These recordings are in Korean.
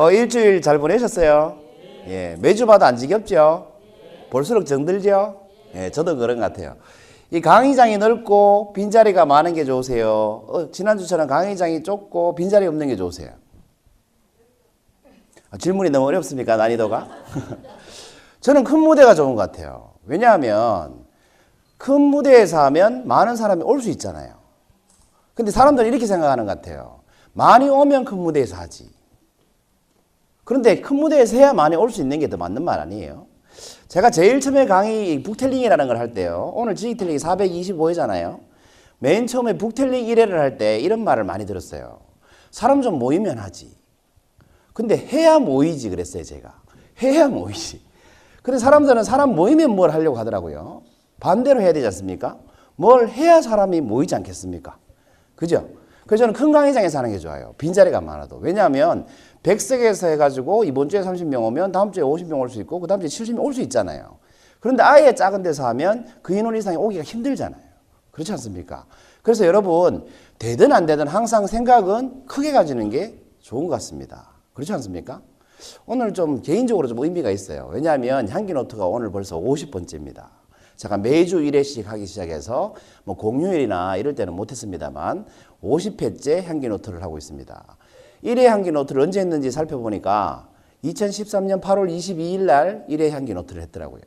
어, 일주일 잘 보내셨어요? 예, 매주 봐도 안 지겹죠? 볼수록 정들죠? 예, 저도 그런 것 같아요. 이 강의장이 넓고 빈자리가 많은 게 좋으세요? 어, 지난주처럼 강의장이 좁고 빈자리 없는 게 좋으세요? 아, 질문이 너무 어렵습니까? 난이도가? 저는 큰 무대가 좋은 것 같아요. 왜냐하면 큰 무대에서 하면 많은 사람이 올 수 있잖아요. 근데 사람들은 이렇게 생각하는 것 같아요. 많이 오면 큰 무대에서 하지. 그런데 큰 무대에서 해야 많이 올 수 있는 게 더 맞는 말 아니에요? 제가 제일 처음에 강의 북텔링이라는 걸 할 때요. 오늘 지식텔링이 425회잖아요. 맨 처음에 북텔링 1회를 할 때 이런 말을 많이 들었어요. 사람 좀 모이면 하지. 근데 해야 모이지 그랬어요, 제가. 해야 모이지. 근데 사람들은 사람 모이면 뭘 하려고 하더라고요. 반대로 해야 되지 않습니까? 뭘 해야 사람이 모이지 않겠습니까? 그죠? 그래서 저는 큰 강의장에서 하는 게 좋아요. 빈자리가 많아도. 왜냐하면 100석에서 해가지고 이번 주에 30명 오면 다음 주에 50명 올 수 있고 그 다음 주에 70명 올 수 있잖아요. 그런데 아예 작은 데서 하면 그 인원 이상이 오기가 힘들잖아요. 그렇지 않습니까? 그래서 여러분 되든 안 되든 항상 생각은 크게 가지는 게 좋은 것 같습니다. 그렇지 않습니까? 오늘 좀 개인적으로 좀 의미가 있어요. 왜냐하면 향기노트가 오늘 벌써 50번째입니다. 제가 매주 1회씩 하기 시작해서 뭐 공휴일이나 이럴 때는 못했습니다만 50회째 향기노트를 하고 있습니다. 1회 향기 노트를 언제 했는지 살펴보니까 2013년 8월 22일 날 1회 향기 노트를 했더라고요.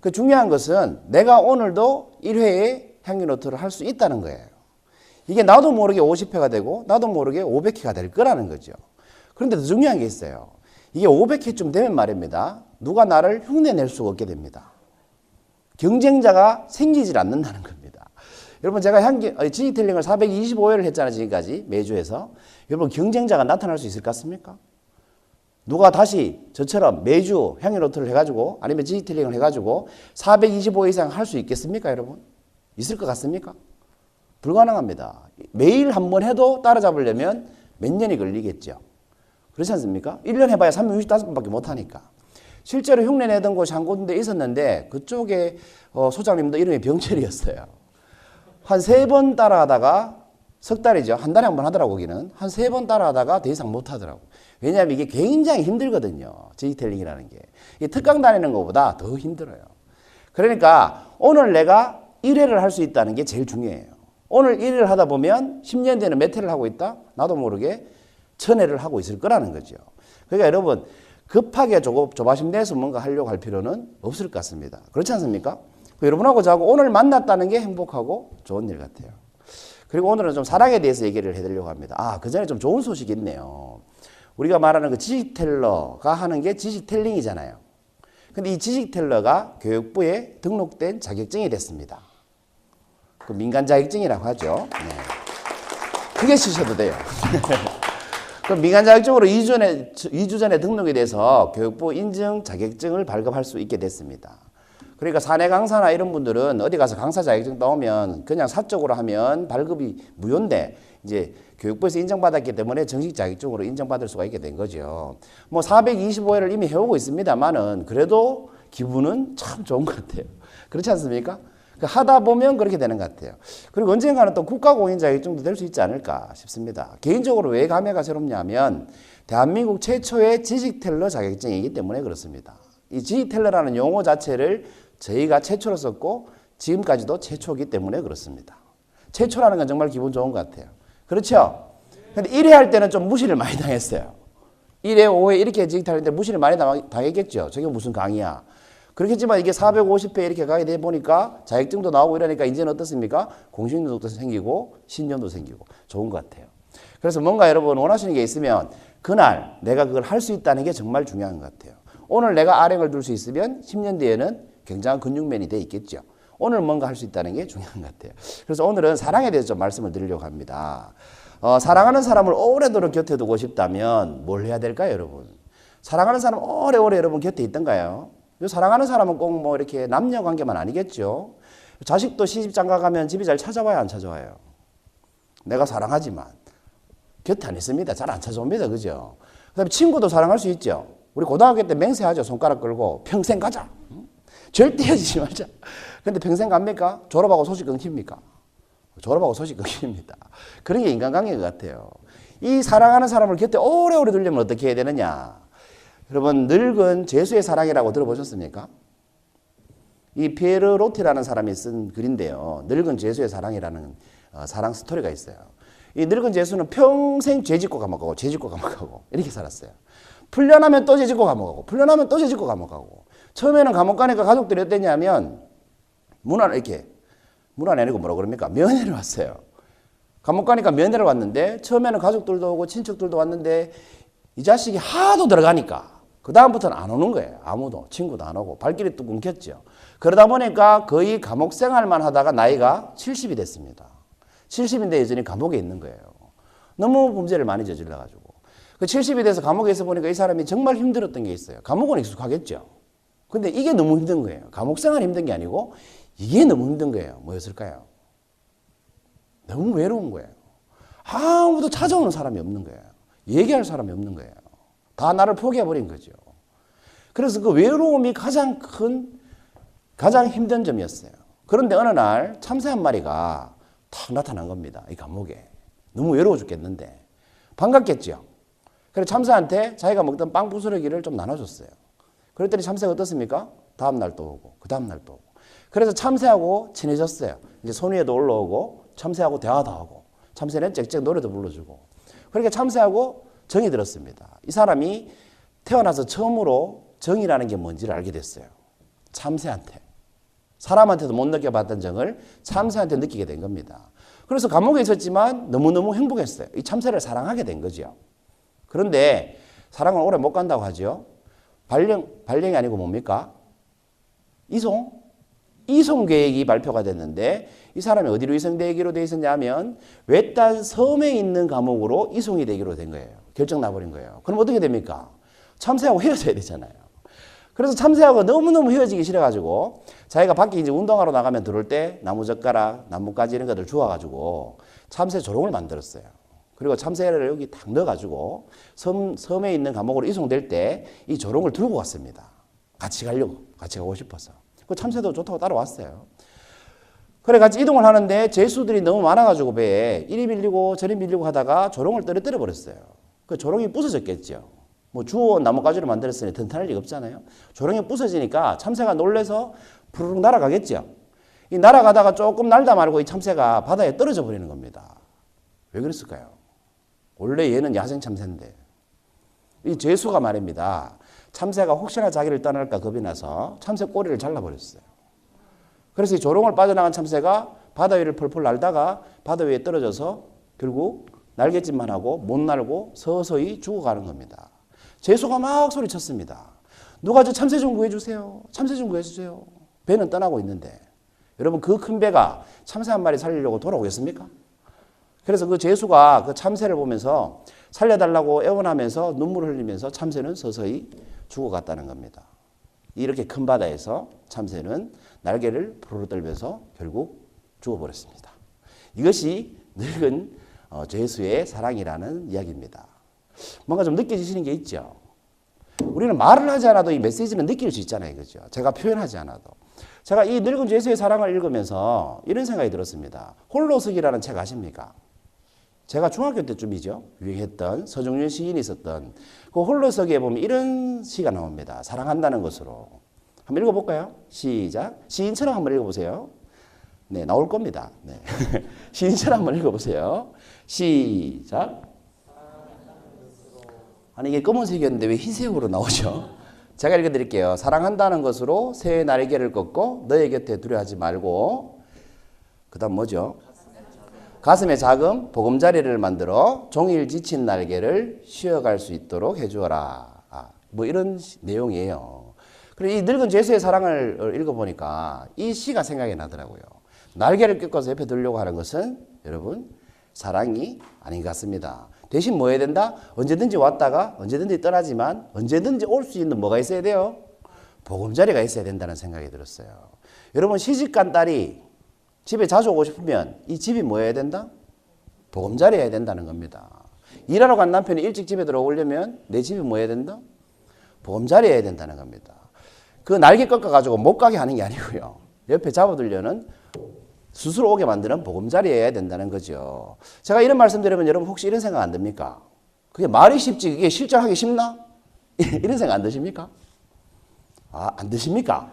그 중요한 것은 내가 오늘도 1회에 향기 노트를 할 수 있다는 거예요. 이게 나도 모르게 50회가 되고 나도 모르게 500회가 될 거라는 거죠. 그런데 더 중요한 게 있어요. 이게 500회쯤 되면 말입니다. 누가 나를 흉내낼 수가 없게 됩니다. 경쟁자가 생기질 않는다는 겁니다. 여러분 제가 향기 지지텔링을 425회를 했잖아요 지금까지 매주 해서 여러분 경쟁자가 나타날 수 있을 것 같습니까? 누가 다시 저처럼 매주 향기 노트를 해가지고 아니면 지지텔링을 해가지고 425회 이상 할 수 있겠습니까 여러분? 있을 것 같습니까? 불가능합니다. 매일 한 번 해도 따라잡으려면 몇 년이 걸리겠죠. 그렇지 않습니까? 1년 해봐야 365번밖에 못하니까. 실제로 흉내 내던 곳이 한 군데 있었는데 그쪽에 어, 소장님도 이름이 병철이었어요. 한 세 번 따라하다가 석 달이죠. 한 달에 한 번 하더라고 거기는. 한 세 번 따라 하다가 더 이상 못 하더라고. 왜냐하면 이게 굉장히 힘들거든요. 디지텔링이라는 게. 이 특강 다니는 것보다 더 힘들어요. 그러니까 오늘 내가 1회를 할 수 있다는 게 제일 중요해요. 오늘 1회를 하다 보면 10년 뒤에는 몇 회를 하고 있다? 나도 모르게 천회를 하고 있을 거라는 거죠. 그러니까 여러분 급하게 조금 조바심 내서 뭔가 하려고 할 필요는 없을 것 같습니다. 그렇지 않습니까? 여러분하고 저하고 오늘 만났다는 게 행복하고 좋은 일 같아요. 그리고 오늘은 좀 사랑에 대해서 얘기를 해드리려고 합니다. 아, 그 전에 좀 좋은 소식이 있네요. 우리가 말하는 그 지식텔러가 하는 게 지식텔링이잖아요. 근데 이 지식텔러가 교육부에 등록된 자격증이 됐습니다. 그 민간 자격증이라고 하죠. 네. 크게 치셔도 돼요. 그 민간 자격증으로 2주 전에, 2주 전에 등록이 돼서 교육부 인증 자격증을 발급할 수 있게 됐습니다. 그러니까 사내 강사나 이런 분들은 어디 가서 강사 자격증 따오면 그냥 사적으로 하면 발급이 무효인데 이제 교육부에서 인정받았기 때문에 정식 자격증으로 인정받을 수가 있게 된 거죠. 뭐 425회를 이미 해오고 있습니다만은 그래도 기분은 참 좋은 것 같아요. 그렇지 않습니까? 그 하다 보면 그렇게 되는 것 같아요. 그리고 언젠가는 또 국가공인 자격증도 될 수 있지 않을까 싶습니다. 개인적으로 왜 감회가 새롭냐면 대한민국 최초의 지식 텔러 자격증이기 때문에 그렇습니다. 이 지식 텔러라는 용어 자체를 저희가 최초로 썼고 지금까지도 최초이기 때문에 그렇습니다. 최초라는 건 정말 기분 좋은 것 같아요. 그렇죠? 근데 1회 할 때는 좀 무시를 많이 당했어요. 1회, 5회 이렇게 지식탈인데 무시를 많이 당했겠죠. 저게 무슨 강의야. 그렇겠지만 이게 450회 이렇게 가게 돼 보니까 자격증도 나오고 이러니까 이제는 어떻습니까? 공신력도 생기고 신념도 생기고 좋은 것 같아요. 그래서 뭔가 여러분 원하시는 게 있으면 그날 내가 그걸 할 수 있다는 게 정말 중요한 것 같아요. 오늘 내가 아령을 둘 수 있으면 10년 뒤에는 굉장한 근육맨이 돼 있겠죠. 오늘 뭔가 할 수 있다는 게 중요한 것 같아요. 그래서 오늘은 사랑에 대해서 좀 말씀을 드리려고 합니다. 어, 사랑하는 사람을 오래도록 곁에 두고 싶다면 뭘 해야 될까요, 여러분? 사랑하는 사람 오래오래 여러분 곁에 있던가요? 사랑하는 사람은 꼭 뭐 이렇게 남녀 관계만 아니겠죠. 자식도 시집 장가 가면 집이 잘 찾아와요, 안 찾아와요? 내가 사랑하지만 곁에 안 있습니다. 잘 안 찾아옵니다, 그죠? 그 다음에 친구도 사랑할 수 있죠. 우리 고등학교 때 맹세하죠. 손가락 끌고 평생 가자. 절대 헤어지지 말자. 근데 평생 갑니까? 졸업하고 소식 끊깁니까? 졸업하고 소식 끊깁니다. 그런 게 인간관계 같아요. 이 사랑하는 사람을 곁에 오래오래 두려면 어떻게 해야 되느냐? 여러분 늙은 제수의 사랑이라고 들어보셨습니까? 이 피에르 로티라는 사람이 쓴 글인데요. 늙은 제수의 사랑이라는 어, 사랑 스토리가 있어요. 이 늙은 제수는 평생 죄 짓고 감옥 가고 죄 짓고 감옥 가고 이렇게 살았어요. 풀려나면 또 죄 짓고 감옥 가고 풀려나면 또 죄 짓고 감옥 가고 처음에는 감옥 가니까 가족들이 어땠냐면 문 안에 이렇게 문 안에 아니고 뭐라 그럽니까? 면회를 왔어요. 감옥 가니까 면회를 왔는데 처음에는 가족들도 오고 친척들도 왔는데 이 자식이 하도 들어가니까 그 다음부터는 안 오는 거예요. 아무도 친구도 안 오고 발길이 또 끊겼죠. 그러다 보니까 거의 감옥 생활만 하다가 나이가 70이 됐습니다. 70인데 여전히 감옥에 있는 거예요. 너무 범죄를 많이 저질러 가지고 그 70이 돼서 감옥에 있어 보니까 이 사람이 정말 힘들었던 게 있어요. 감옥은 익숙하겠죠. 근데 이게 너무 힘든 거예요. 감옥 생활 힘든 게 아니고 이게 너무 힘든 거예요. 뭐였을까요? 너무 외로운 거예요. 아무도 찾아오는 사람이 없는 거예요. 얘기할 사람이 없는 거예요. 다 나를 포기해버린 거죠. 그래서 그 외로움이 가장 큰, 가장 힘든 점이었어요. 그런데 어느 날 참새 한 마리가 탁 나타난 겁니다. 이 감옥에. 너무 외로워 죽겠는데. 반갑겠죠. 그래서 참새한테 자기가 먹던 빵 부스러기를 좀 나눠줬어요. 그랬더니 참새가 어떻습니까? 다음날 또 오고, 그 다음날 또 오고. 그래서 참새하고 친해졌어요. 이제 손 위에도 올라오고, 참새하고 대화도 하고, 참새는 짹짹 노래도 불러주고. 그렇게 참새하고 정이 들었습니다. 이 사람이 태어나서 처음으로 정이라는 게 뭔지를 알게 됐어요. 참새한테. 사람한테도 못 느껴봤던 정을 참새한테 느끼게 된 겁니다. 그래서 감옥에 있었지만 너무너무 행복했어요. 이 참새를 사랑하게 된 거죠. 그런데 사랑을 오래 못 간다고 하죠. 발령, 발령이 아니고 뭡니까? 이송? 이송 계획이 발표가 됐는데 이 사람이 어디로 이송되기로 돼 있었냐면 외딴 섬에 있는 감옥으로 이송이 되기로 된 거예요. 결정 나버린 거예요. 그럼 어떻게 됩니까? 참새하고 헤어져야 되잖아요. 그래서 참새하고 너무너무 헤어지기 싫어가지고 자기가 밖에 이제 운동하러 나가면 들어올 때 나무젓가락, 나뭇가지 이런 것들 주워가지고 참새 조롱을 만들었어요. 그리고 참새를 여기 딱 넣어가지고 섬, 섬에 있는 감옥으로 이송될 때 이 조롱을 들고 갔습니다. 같이 가려고, 같이 가고 싶어서. 그 참새도 좋다고 따라왔어요. 그래 같이 이동을 하는데 제수들이 너무 많아가지고 배에 이리 밀리고 저리 밀리고 하다가 조롱을 떨어뜨려 버렸어요. 그 조롱이 부서졌겠죠. 뭐 주워 나뭇가지로 만들었으니 튼튼할 리가 없잖아요. 조롱이 부서지니까 참새가 놀래서 푸르륵 날아가겠죠. 이 날아가다가 조금 날다 말고 이 참새가 바다에 떨어져 버리는 겁니다. 왜 그랬을까요? 원래 얘는 야생 참새인데 이 죄수가 말입니다. 참새가 혹시나 자기를 떠날까 겁이 나서 참새 꼬리를 잘라버렸어요. 그래서 이 조롱을 빠져나간 참새가 바다 위를 펄펄 날다가 바다 위에 떨어져서 결국 날갯짓만 하고 못 날고 서서히 죽어가는 겁니다. 죄수가 막 소리쳤습니다. 누가 저 참새 좀 구해주세요. 참새 좀 구해주세요. 배는 떠나고 있는데 여러분 그 큰 배가 참새 한 마리 살리려고 돌아오겠습니까? 그래서 그 죄수가 그 참새를 보면서 살려달라고 애원하면서 눈물을 흘리면서 참새는 서서히 죽어갔다는 겁니다. 이렇게 큰 바다에서 참새는 날개를 부르르 떨면서 결국 죽어버렸습니다. 이것이 늙은 어, 죄수의 사랑이라는 이야기입니다. 뭔가 좀 느껴지시는 게 있죠? 우리는 말을 하지 않아도 이 메시지는 느낄 수 있잖아요. 그죠? 제가 표현하지 않아도. 제가 이 늙은 죄수의 사랑을 읽으면서 이런 생각이 들었습니다. 홀로서기라는 책 아십니까? 제가 중학교 때쯤이죠. 유행했던 서정윤 시인이 있었던 그 홀로서기에 보면 이런 시가 나옵니다. 사랑한다는 것으로. 한번 읽어볼까요? 시작. 시인처럼 한번 읽어보세요. 네, 나올 겁니다. 네. 시인처럼 한번 읽어보세요. 시작. 아니, 이게 검은색이었는데 왜 흰색으로 나오죠? 제가 읽어드릴게요. 사랑한다는 것으로 새의 날개를 꺾고 너의 곁에 두려하지 말고 그 다음 뭐죠? 가슴에 작은 보금자리를 만들어 종일 지친 날개를 쉬어갈 수 있도록 해주어라. 아, 뭐 이런 시, 내용이에요. 그리고 이 늙은 죄수의 사랑을 읽어보니까 이 시가 생각이 나더라고요. 날개를 꺾어서 옆에 두려고 하는 것은 여러분 사랑이 아닌 것 같습니다. 대신 뭐 해야 된다? 언제든지 왔다가 언제든지 떠나지만 언제든지 올 수 있는 뭐가 있어야 돼요? 보금자리가 있어야 된다는 생각이 들었어요. 여러분 시집간 딸이 집에 자주 오고 싶으면 이 집이 뭐 해야 된다? 보금자리 해야 된다는 겁니다. 일하러 간 남편이 일찍 집에 들어오려면 내 집이 뭐 해야 된다? 보금자리 해야 된다는 겁니다. 그 날개 꺾어가지고 못 가게 하는 게 아니고요. 옆에 잡아두려는 스스로 오게 만드는 보금자리여야 된다는 거죠. 제가 이런 말씀 드리면 여러분 혹시 이런 생각 안 듭니까? 그게 말이 쉽지 그게 실천하기 쉽나? 이런 생각 안 드십니까? 아, 안 드십니까?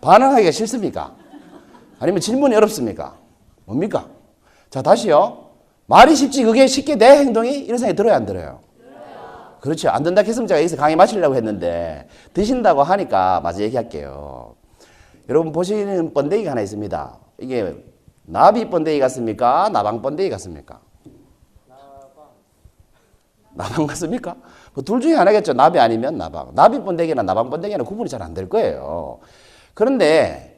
반응하기가 싫습니까? 아니면 질문이 어렵습니까? 뭡니까? 자, 다시요. 말이 쉽지 그게 쉽게 내 행동이 이런 생각이 들어요, 안 들어요? 그렇죠. 안 된다 했으면 제가 여기서 강의 마치려고 했는데 드신다고 하니까 마저 얘기할게요. 여러분 보시는 번데기가 하나 있습니다. 이게 나비 번데기 같습니까? 나방 번데기 같습니까? 나방 같습니까? 뭐둘 중에 하나겠죠. 나비 아니면 나방. 나비 번데기나 나방 번데기는 구분이 잘 안 될 거예요. 그런데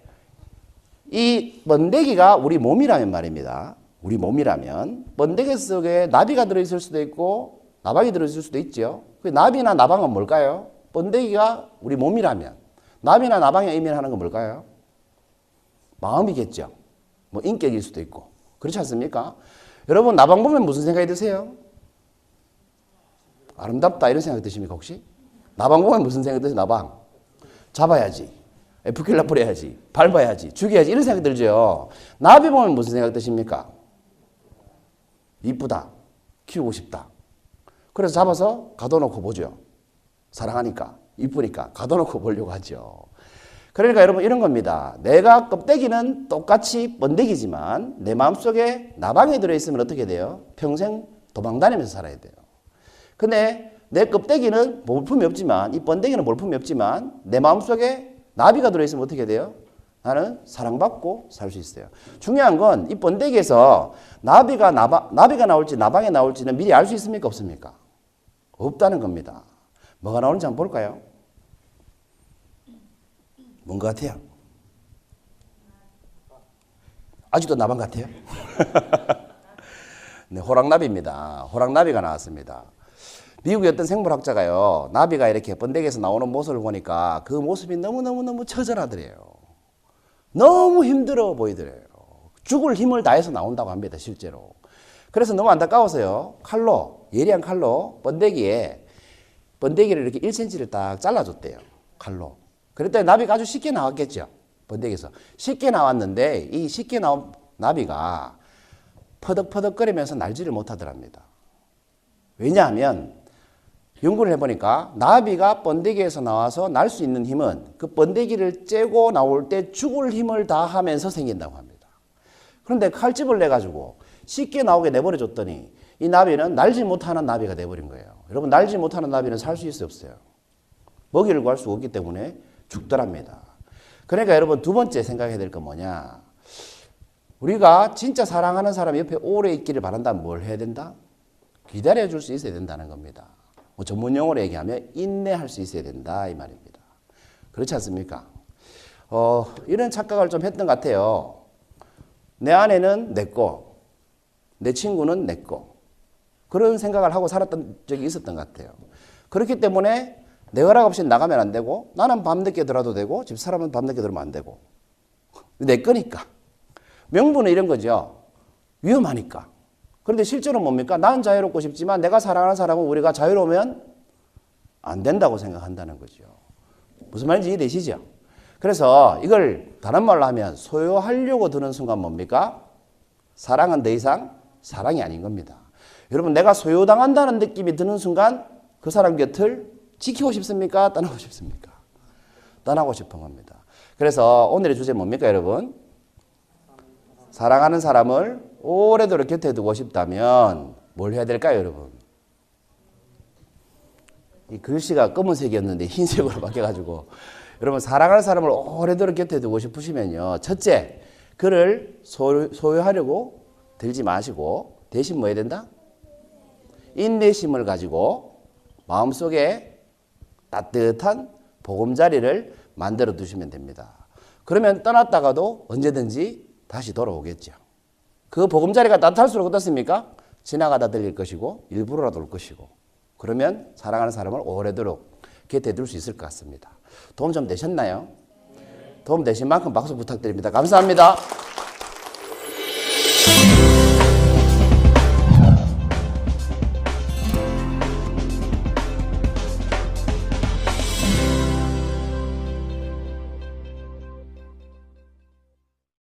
이 번데기가 우리 몸이라면 말입니다. 우리 몸이라면 번데기 속에 나비가 들어있을 수도 있고 나방이 들어있을 수도 있죠. 그 나비나 나방은 뭘까요? 번데기가 우리 몸이라면 나비나 나방이 의미하는 건 뭘까요? 마음이겠죠. 뭐 인격일 수도 있고 그렇지 않습니까? 여러분 나방 보면 무슨 생각이 드세요? 아름답다 이런 생각 드십니까 혹시? 나방 보면 무슨 생각 드세요? 나방 잡아야지 에프킬라 뿌려야지 밟아야지 죽여야지 이런 생각 들죠. 나비 보면 무슨 생각 드십니까? 이쁘다 키우고 싶다. 그래서 잡아서 가둬놓고 보죠. 사랑하니까 이쁘니까 가둬놓고 보려고 하죠. 그러니까 여러분 이런 겁니다. 내가 껍데기는 똑같이 번데기지만 내 마음속에 나방이 들어있으면 어떻게 돼요? 평생 도망다니면서 살아야 돼요. 근데 내 껍데기는 몰품이 없지만 이 번데기는 몰품이 없지만 내 마음속에 나비가 들어있으면 어떻게 돼요? 나는 사랑받고 살 수 있어요. 중요한 건 이 번데기에서 나비가 나바, 나비가 나올지 나방이 나올지는 미리 알 수 있습니까? 없습니까? 없다는 겁니다. 뭐가 나오는지 한번 볼까요? 뭔 것 같아요? 아직도 나방 같아요? 네, 호랑나비입니다. 호랑나비가 나왔습니다. 미국의 어떤 생물학자가요, 나비가 이렇게 번데기에서 나오는 모습을 보니까 그 모습이 너무너무너무 처절하더래요. 너무 힘들어 보이더래요. 죽을 힘을 다해서 나온다고 합니다, 실제로. 그래서 너무 안타까워서요, 칼로, 예리한 칼로 번데기에, 번데기를 이렇게 1cm를 딱 잘라줬대요, 칼로. 그랬더니 나비가 아주 쉽게 나왔겠죠, 번데기에서. 쉽게 나왔는데, 이 쉽게 나온 나비가 퍼덕퍼덕거리면서 날지를 못하더랍니다. 왜냐하면 연구를 해보니까 나비가 번데기에서 나와서 날 수 있는 힘은 그 번데기를 째고 나올 때 죽을 힘을 다하면서 생긴다고 합니다. 그런데 칼집을 내가지고 쉽게 나오게 내버려 줬더니 이 나비는 날지 못하는 나비가 돼버린 거예요. 여러분 날지 못하는 나비는 살 수 있어요 없어요? 먹이를 구할 수 없기 때문에 죽더랍니다. 그러니까 여러분 두 번째 생각해야 될 건 뭐냐? 우리가 진짜 사랑하는 사람 옆에 오래 있기를 바란다면 뭘 해야 된다? 기다려 줄 수 있어야 된다는 겁니다. 뭐 전문 용어로 얘기하면 인내할 수 있어야 된다 이 말입니다. 그렇지 않습니까? 어, 이런 착각을 좀 했던 것 같아요. 내 아내는 내 거, 내 친구는 내 거. 그런 생각을 하고 살았던 적이 있었던 것 같아요. 그렇기 때문에 내 허락 없이 나가면 안 되고 나는 밤늦게 들어도 되고 집 사람은 밤늦게 들어면 안 되고 내 거니까. 명분은 이런 거죠. 위험하니까. 그런데 실제로 뭡니까? 난 자유롭고 싶지만 내가 사랑하는 사람은 우리가 자유로우면 안 된다고 생각한다는 거죠. 무슨 말인지 이해되시죠? 그래서 이걸 다른 말로 하면 소유하려고 드는 순간 뭡니까? 사랑은 더 이상 사랑이 아닌 겁니다. 여러분 내가 소유당한다는 느낌이 드는 순간 그 사람 곁을 지키고 싶습니까? 떠나고 싶습니까? 떠나고 싶은 겁니다. 그래서 오늘의 주제 뭡니까 여러분? 사랑하는 사람을 오래도록 곁에 두고 싶다면 뭘 해야 될까요, 여러분? 이 글씨가 검은색이었는데 흰색으로 바뀌어가지고 여러분 사랑하는 사람을 오래도록 곁에 두고 싶으시면요, 첫째 그를 소유, 소유하려고 들지 마시고 대신 뭐 해야 된다? 인내심을 가지고 마음속에 따뜻한 보금자리를 만들어 두시면 됩니다. 그러면 떠났다가도 언제든지 다시 돌아오겠죠. 그 보금자리가 따뜻할수록 어떻습니까? 지나가다 들릴 것이고 일부러라도 올 것이고 그러면 사랑하는 사람을 오래도록 곁에 둘 수 있을 것 같습니다. 도움 좀 되셨나요? 도움 되신 만큼 박수 부탁드립니다. 감사합니다.